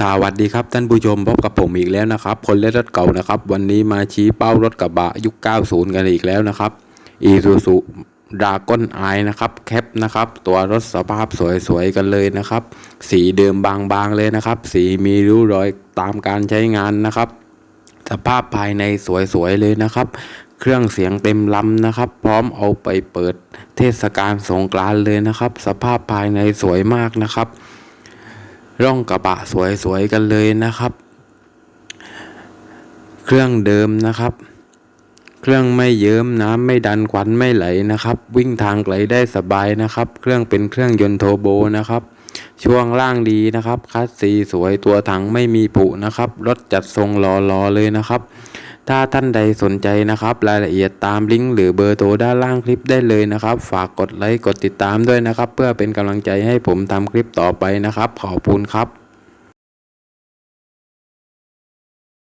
สวัสดีครับท่านผู้ชมพบกับผมอีกแล้วนะครับ คนเล่นรถเก่านะครับ วันนี้มาชี้เป้ารถกระบะยุค 90 กันอีกแล้วนะครับอีซูซูดราก้อนไอนะครับแคปนะครับ ตัวรถสภาพสวยๆกันเลยนะครับ สีเดิมบางๆเลยนะครับ สีมีริ้วรอยตามการใช้งานนะครับ สภาพภายในสวยๆเลยนะครับ เครื่องเสียงเต็มลำนะครับ พร้อมเอาไปเปิดเทศกาลสงกรานต์เลยนะครับ สภาพภายในสวยมากนะครับ ร่องกระบะสวยๆกันเลยนะครับ เครื่องเดิมนะครับ เครื่องไม่เยิ้มน้ำไม่ดันควันไม่ไหลนะครับ วิ่งทางไกลได้สบายนะครับ เครื่องเป็นเครื่องยนต์โทโบนะครับ ช่วงล่างดีนะครับคัสซีสวยตัวถังไม่มีผุนะครับ รถจัดทรงรอๆเลยนะครับ ถ้าท่านใดสนใจนะครับ รายละเอียดตามลิงก์หรือเบอร์โทรด้านล่างคลิปได้เลยนะครับ ฝากกดไลค์กดติดตามด้วยนะครับ เพื่อเป็นกำลังใจให้ผมทำคลิปต่อไปนะครับ ขอบคุณครับ